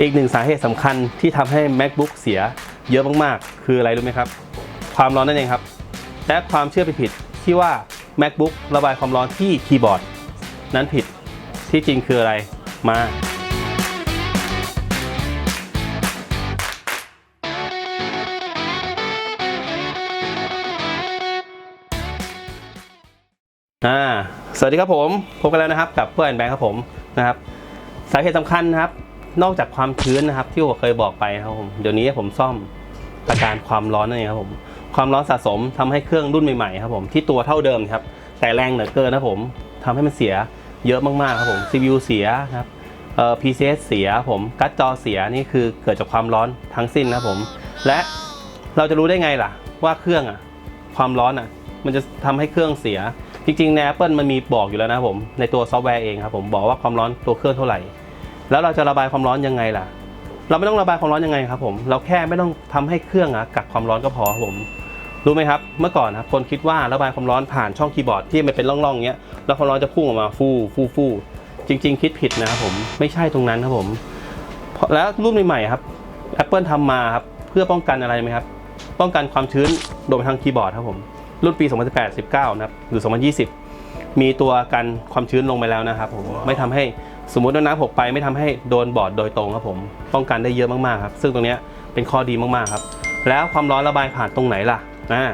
อีกหนึ่งสาเหตุสำคัญที่ทำให้ macbook เสียเยอะมากๆ คืออะไรรู้ไหมครับ ความร้อนนั่นเองครับ และความเชื่อผิดๆที่ว่า macbook ระบายความร้อนที่คีย์บอร์ด นั้นผิดที่จริงคืออะไรมาสวัสดีครับผมพบกันแล้วนะครับกับเพื่อนแบงค์ครับผมนะครับ สาเหตุสำคัญนะครับ นอกจากความชื้นนะครับ ที่ผมเคยบอกไปครับผมเดี๋ยวนี้ผมซ่อมอาการความร้อนนั่ครับผมความร้อนสะสมทำให้เครื่องรุ่นใหม่ๆครับผมที่ตัวเท่าเดิมครับ แต่แรงเหลือเกินนะผมทำให้มันเสียเยอะมากๆครับผม CPU เสียครับเอ่อ PCS เสียผมการ์ดจอเสียนี่คือเกิดจากความร้อนทั้งสิ้นนะครับผม และเราจะรู้ได้ไงล่ะ ว่าเครื่องอะความร้อนอะมันจะทำให้เครื่องเสีย จริงๆใน Apple มันมีบอกอยู่แล้วนะผมในตัวซอฟต์แวร์เองครับผมบอกว่าความร้อนตัวเครื่องเท่าไหร่ แล้วเราจะระบายความร้อนยังไงล่ะ เราไม่ต้องระบายความร้อนยังไงครับผม เราแค่ไม่ต้องทำให้เครื่องอะกักความร้อนก็พอครับผม รู้ไหมครับ เมื่อก่อนครับคนคิดว่าระบายความร้อนผ่านช่องคีย์บอร์ดที่มันเป็นร่องๆเงี้ย แล้วความร้อนจะพุ่งออกมาฟูฟูฟูจริง ๆ คิดผิดนะครับผม ไม่ใช่ตรงนั้นครับผม แล้วรุ่นใหม่ๆครับ Apple ทำมาครับเพื่อป้องกันอะไรไหมครับ ป้องกันความชื้นโดยทางคีย์บอร์ดครับผม รุ่นปี 2018 19 นะครับ หรือ 2020 มีตัวกันความชื้นลงไปแล้วนะครับผมไม่ทำให้สมมติว่าน้ำหกไปไม่ทำให้โดนบอร์ดโดยตรงครับผมป้องกันได้เยอะมากๆครับ ซึ่งตรงเนี้ยเป็นข้อดีมากๆครับ แล้วความร้อนระบายผ่านตรงไหนล่ะอ่า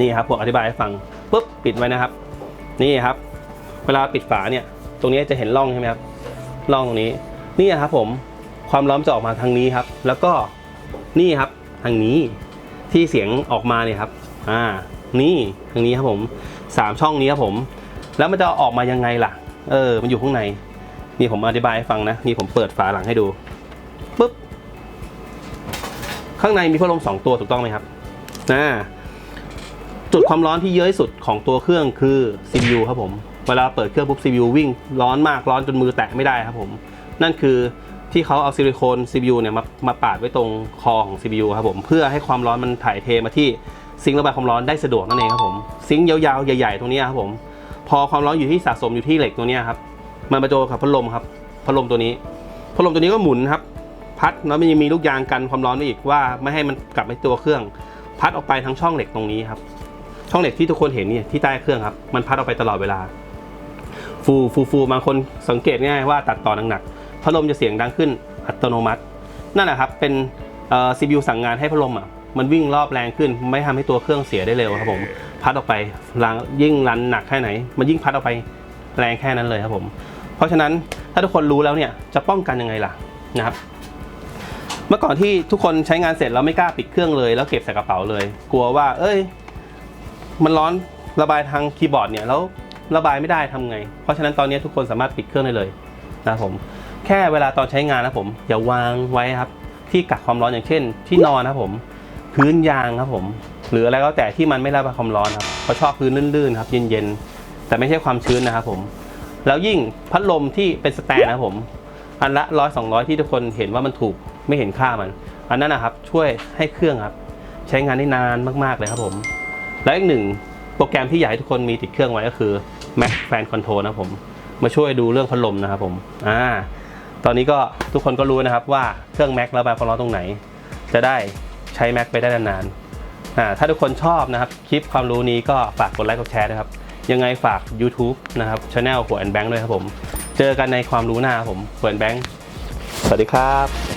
นี่ครับผมอธิบายให้ฟังปุ๊บปิดไว้นะครับ นี่ครับ เวลาปิดฝาเนี่ย ตรงนี้จะเห็นร่องใช่ไหมครับร่องตรงนี้นี่ครับผมความร้อนจะออกมาทางนี้ครับ แล้วก็นี่ครับทางนี้ที่เสียงออกมาเนี่ยครับอ่านี่ทางนี้ครับผมสามช่องนี้ครับผม แล้วมันจะออกมายังไงล่ะ เออ มันอยู่ข้างในนี่ผมอธิบายให้ฟังนะนี่ผมเปิดฝาหลังให้ดูปุ๊บข้างในมีพัดลมสองตัวถูกต้องไหมครับอ่าจุดความร้อนที่เยอะที่สุดของตัวเครื่องคือ CPU ครับผม เวลาเปิดเครื่องปุ๊บ CPU วิ่งร้อนมากร้อนจนมือแตะไม่ได้ครับผม นั่นคือที่เขาเอาซิลิโคน CPU เนี่ยมามาปาดไว้ตรงคอของ CPU ครับผม เพื่อให้ความร้อนมันถ่ายเทมาที่ซิงค์ระบายความร้อนได้สะดวกนั่นเองครับผม ซิงค์ยาวๆ ใหญ่ๆ ตรงนี้ครับผม พอความร้อนอยู่ที่สะสมอยู่ที่เหล็กตัวนี้ครับมันประโจกับพัดลมครับพัดลมตัวนี้พัดลมตัวนี้ก็หมุนครับ พัดแล้วมันยังมีลูกยางกันความร้อนไว้อีกว่าไม่ให้มันกลับไปตัวเครื่อง พัดออกไปทั้งช่องเหล็กตรงนี้ครับ ช่องเหล็กที่ทุกคนเห็นเนี่ยที่ใต้เครื่องครับ มันพัดออกไปตลอดเวลา ฟูฟูฟูบางคนสังเกตง่ายว่าตัดต่อหนักๆพัดลมจะเสียงดังขึ้นอัตโนมัติ นั่นแหละครับเป็นเอ่อ CPU สั่งงานให้พัดลมอะ มันวิ่งรอบแรงขึ้น ไม่ทำให้ตัวเครื่องเสียได้เร็วครับผม พัดออกไปแรงยิ่งรันหนักแค่ไหน มันยิ่งพัดออกไปแรงแค่นั้นเลยครับผม เพราะฉะนั้นถ้าทุกคนรู้แล้วเนี่ยจะป้องกันยังไงล่ะนะครับ เมื่อก่อนที่ทุกคนใช้งานเสร็จแล้วไม่กล้าปิดเครื่องเลย แล้วเก็บใส่กระเป๋าเลย กลัวว่า เอ้ย มันร้อนระบายทางคีย์บอร์ดเนี่ยแล้วระบายไม่ได้ทำไง เพราะฉะนั้นตอนนี้ทุกคนสามารถปิดเครื่องได้เลยนะครับผมแค่เวลาตอนใช้งานนะผมอย่าวางไว้ครับ ที่กักความร้อนอย่างเช่น ที่นอนนะครับผม พื้นยางครับผม หรืออะไรก็แต่ที่มันไม่ระบความร้อนครับเขาชอบพื้นลื่นๆครับเย็นๆแต่ไม่ใช่ความชื้นนะครับผม แล้วยิ่งพัดลมที่เป็นสแตนนะครับผม อันละร้อยสองร้อยที่ทุกคนเห็นว่ามันถูกไม่เห็นค่ามัน อันนั้นนะครับช่วยให้เครื่องครับ ใช้งานได้นานมากๆเลยครับผม และอีกหนึ่งโปรแกรมที่อยากให้ทุกคนมีติดเครื่องไว้ก็คือ Mac Fan Control นะครับผม มาช่วยดูเรื่องพัดลมนะครับผมอ่าตอนนี้ก็ทุกคนก็รู้นะครับว่าเครื่อง Mac ระบายความร้อนตรงไหน จะได้ ใช้ Mac ไปได้นานๆถ้าทุกคนชอบนะครับ คลิปความรู้นี้ก็ฝากกดไลค์กดแชร์นะครับ ยังไงฝาก YouTube นะครับช anel หัวแอนแบงค์ด้วยครับผม เจอกันในความรู้หน้าผมหัวแอนแบงค์สวัสดีครับ